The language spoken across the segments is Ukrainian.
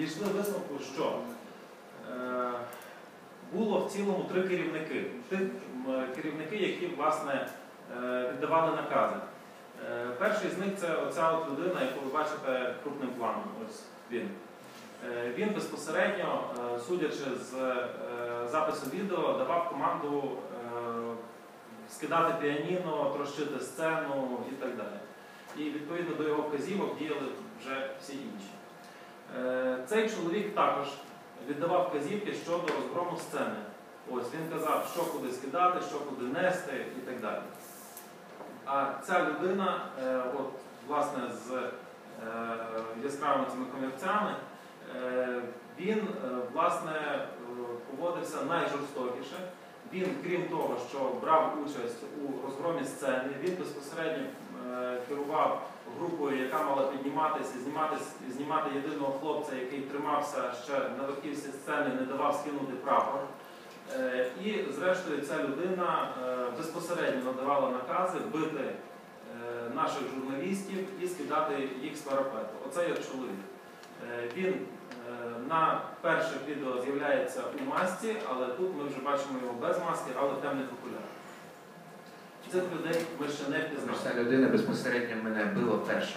дійшли висновку, що е, було в цілому три керівники. Ти- керівники, які власне е, віддавали накази. Е, Перший з них це оця от людина, яку ви бачите крупним планом. Ось він. Він безпосередньо, судячи з е, запису відео, давав команду скидати піаніно, трощити сцену і так далі. І відповідно до його вказівок діяли вже всі інші. Е, Цей чоловік також віддавав вказівки щодо розгрому сцени. Ось він казав, що куди скидати, що куди нести і так далі. А ця людина, е, от, власне, з е, яскравими цими комірцями, він власне поводився найжорстокіше. Він, крім того, що брав участь у розгромі сцени, він безпосередньо керував групою, яка мала підніматися знімати, знімати єдиного хлопця, який тримався ще на верхівці сцени, не давав скинути прапор. Е, І, зрештою, ця людина е, безпосередньо надавала накази бити е, наших журналістів і скидати їх з парапету. Оце є чоловік. Він на перших відео з'являється у масці, але тут ми вже бачимо його без маски, але в темних окулярах. Цих людей ми ще не пізнали. ця людина безпосередньо мене била перша.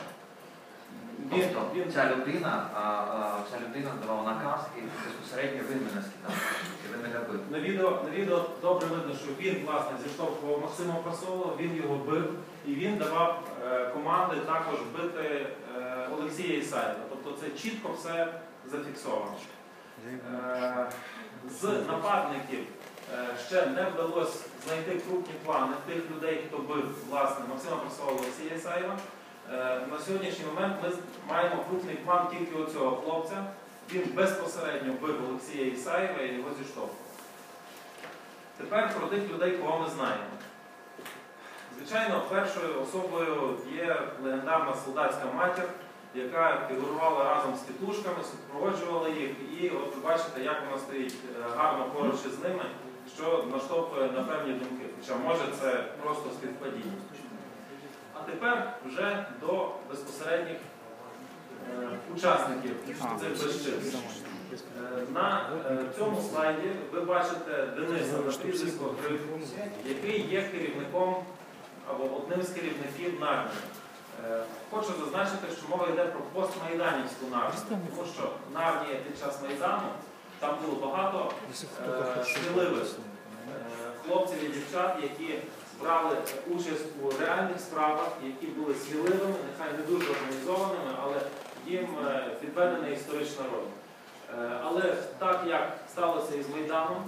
Він, Тобто він, ця людина, а, а, ця людина давала наказ і безпосередньо він мене скидав. І він мене бив. на, відео, на відео добре видно, що він власне зіштовхував Максима Просолова, він його бив і він давав е, команди також бити е, Олексія Ісаєва. Тобто це чітко все зафіксовано. Е, З нападників ще не вдалося знайти крупні плани тих людей, хто бив власне Максима Просолова Олексія Ісаєва. Е, На сьогоднішній момент ми маємо крупний план тільки оцього хлопця. Він безпосередньо бив Олексія Ісаєва і його зіштовхував. Тепер про тих людей, кого ми знаємо. Звичайно, першою особою є легендарна солдатська матір, яка фігурувала разом з тітушками, супроводжувала їх, і от ви бачите, як вона стоїть е, гарно поруч із ними, що наштовхує на певні думки. Хоча може це просто співпадіння. А тепер вже до безпосередніх е, учасників цих безчинств. Е, На е, цьому слайді ви бачите Дениса на прізвисько який є керівником або одним з керівників НАРНі. Е, Хочу зазначити, що мова йде про постмайданівську нарнію, тому що Нарнія під час Майдану там було багато е, сміливих е, хлопців і дівчат, які брали участь у реальних справах, які були сміливими, нехай не дуже організованими, але їм е, відведена історична роль. Е, Але так як сталося із Майданом,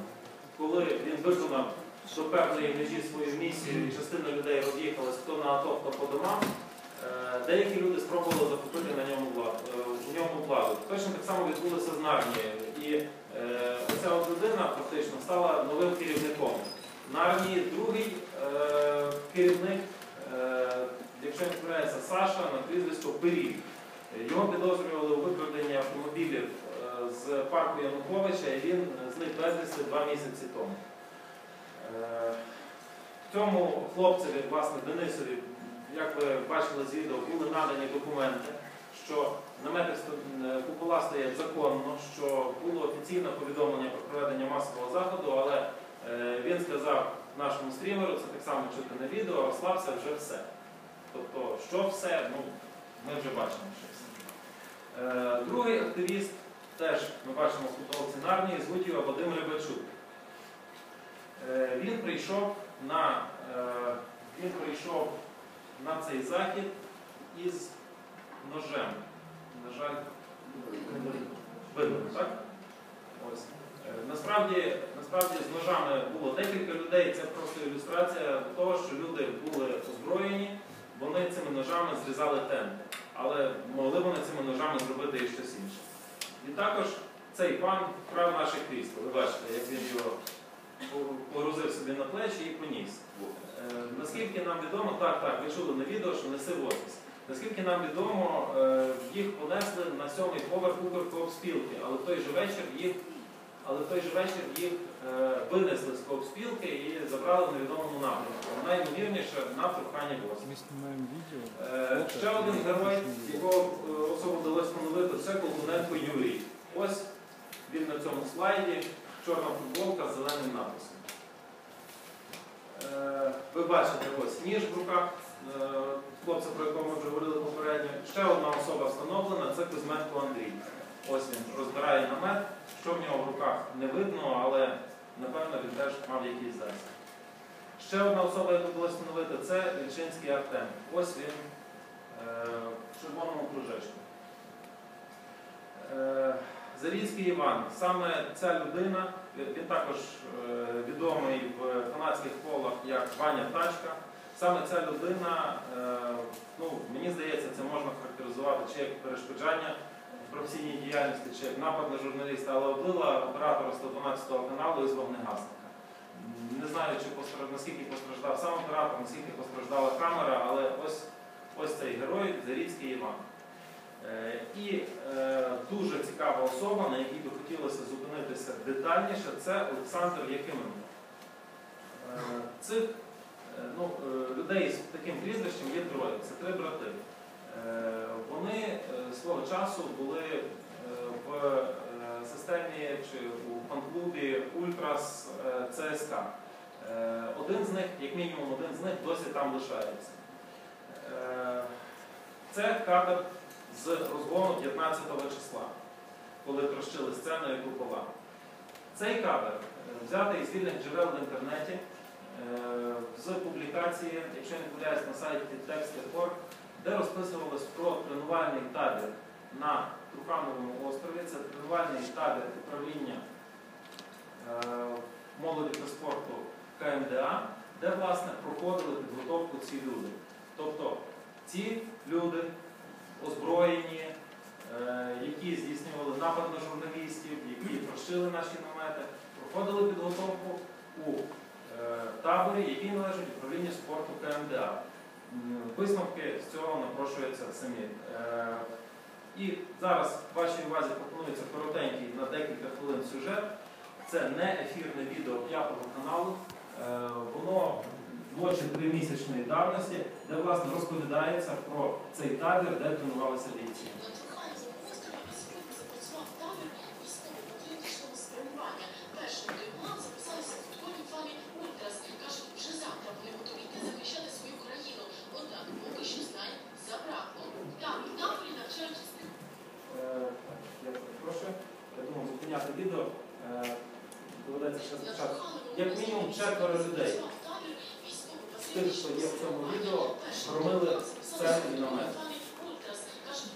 коли він виконав до певної межі свою місію, і частина людей роз'їхалась хто на АТО, хто по домам, деякі люди спробували захопити на ньому владу, у ньому владу. Точно так само відбулося з Нарнією. І е, ця от людина фактично стала новим керівником. Нарнії другий е, керівник, е, якщо не помиляється, Саша на прізвисько Пиріг. Його підозрювали у викраденні автомобілів з парку Януковича, і він зник безвісти два місяці тому. Цьому хлопцеві, власне, Денисові, як ви бачили з відео, були надані документи, що намети купола стоять законно, що було офіційне повідомлення про проведення масового заходу, але е, він сказав нашому стрімеру, це так само чути на відео, розслабся вже все. Тобто, що все, ну, ми вже бачимо, що все. Е, Другий активіст, теж ми бачимо в футболці Нарнії, звуть його Вадим Рибачук. Е, Він прийшов на, він прийшов на цей захід із ножем. На жаль, видно, так? Ось. Е, Насправді, насправді з ножами було декілька людей, це просто ілюстрація того, що люди були озброєні, вони цими ножами зрізали тенти. Але могли вони цими ножами зробити і щось інше. І також цей пан вкрав наше крісло. Ви бачите, як він його погрузив собі на плечі і поніс. Е, Наскільки нам відомо, так, так, ви чули на відео, що неси в офіс. Наскільки нам відомо, е, їх понесли на сьомий поверх Укркоопспілки, але в той же вечір їх, але в той же вечір їх е, винесли з коопспілки і забрали в невідомому напрямку. Найімовірніше на прохання снимаем видео. Е, Ще один герой, якого е, особу вдалося встановити, це Колтуненко Юрій. Ось він на цьому слайді чорна футболка з зеленим написом. Ви бачите ось ніж в руках хлопця, про якого ми вже говорили попередньо. Ще одна особа встановлена це Кузьменко Андрій. Ось він розбирає намет. Що в нього в руках не видно, але напевно він теж мав якийсь засіб. Ще одна особа, яку було встановити, це Вільчинський Артем. Ось він е, в червоному кружечку. Е, Зарізький Іван. Саме ця людина, він також е, відомий в фанатських колах як Ваня Тачка. Саме ця людина, е, ну, мені здається, це можна характеризувати чи як перешкоджання професійній діяльності, чи напад на журналіста, але облила оператора 112 каналу із вогнегасника. Не знаю, чи постраждав, наскільки постраждав сам оператор, наскільки постраждала камера, але ось, ось цей герой Заріцький Іван. Е, І е, дуже цікава особа, на якій би хотілося зупинитися детальніше, це Олександр Якименко. Е, Цих е, ну, е, людей з таким прізвищем є троє, це три брати. Е, Вони е, свого часу були е, в системі чи у фан-клубі Ультрас ЦСК. Один з них, як мінімум один з них, досі там лишається. Це кадр з розгону 15 числа, коли трощили сцену і купола. Цей кадр взятий з вільних джерел в інтернеті, з публікації, якщо не помиляюсь, на сайті Text.org, де розписувалось про тренувальний табір на Трухановому острові. Це тренувальний табір управління е, молоді та спорту КМДА, де власне проходили підготовку ці люди. Тобто ці люди озброєні, е, які здійснювали напад на журналістів, які трощили наші намети, проходили підготовку у е, таборі, який належить управлінню спорту КМДА. Висновки з цього напрошуються самі. Е, І зараз вашій увазі пропонується коротенький на декілька хвилин сюжет. Це не ефірне відео п'ятого каналу. Е, Воно двочі тримісячної давності, де власне розповідається про цей табір, де тренувалися бійці. Відео. Е, Доведеться ще спочатку. Як мінімум четверо людей з тих, що є в цьому відео, громили сцену і намет. фані Ультрас. Кажуть,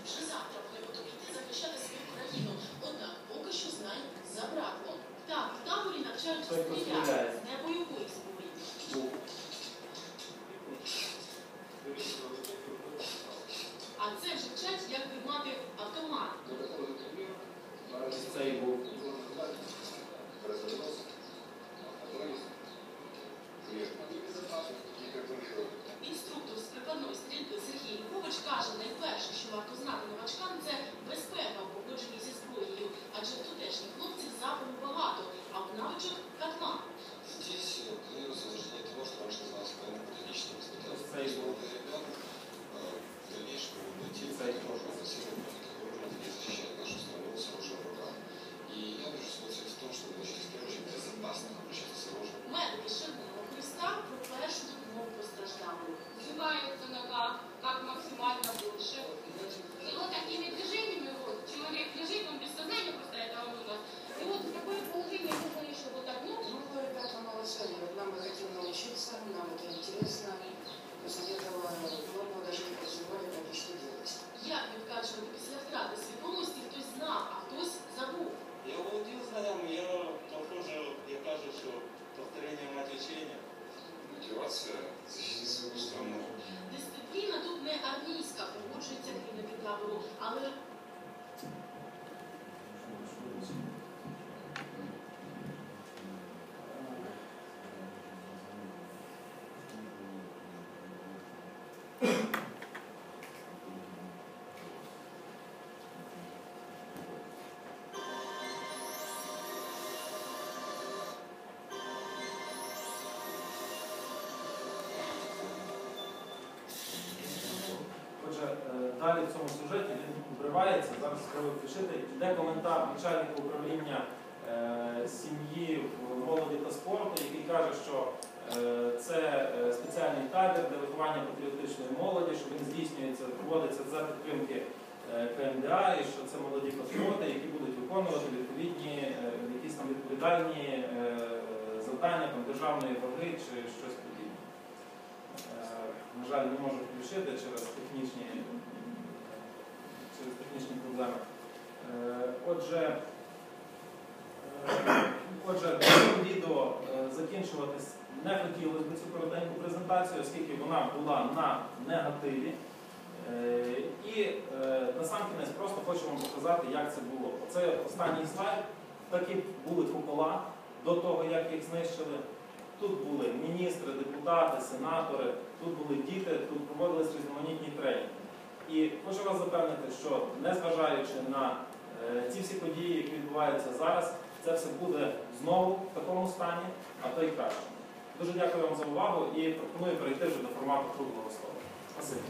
далі в цьому сюжеті він обривається, зараз спробую включити. Йде коментар начальника управління е, сім'ї молоді та спорту, який каже, що е, це е, спеціальний табір для виховання патріотичної молоді, що він здійснюється, проводиться за підтримки е, КМДА, і що це молоді патріоти, які будуть виконувати відповідні е, якісь там відповідальні завдання там, державної ваги чи щось подібне. На жаль, не можу включити через технічні, через технічні проблеми. Е, Отже, е, отже, відео е, закінчуватись не хотілося б цю коротеньку презентацію, оскільки вона була на негативі. І е, на сам кінець просто хочу вам показати, як це було. Це останній слайд. Такі були купола до того, як їх знищили. Тут були міністри, депутати, сенатори, тут були діти, тут проводились різноманітні тренінги. І хочу вас запевнити, що незважаючи на е, ці всі події, які відбуваються зараз, це все буде знову в такому стані, а то й краще. Дуже дякую вам за увагу і пропоную перейти вже до формату круглого слова. Спасибі.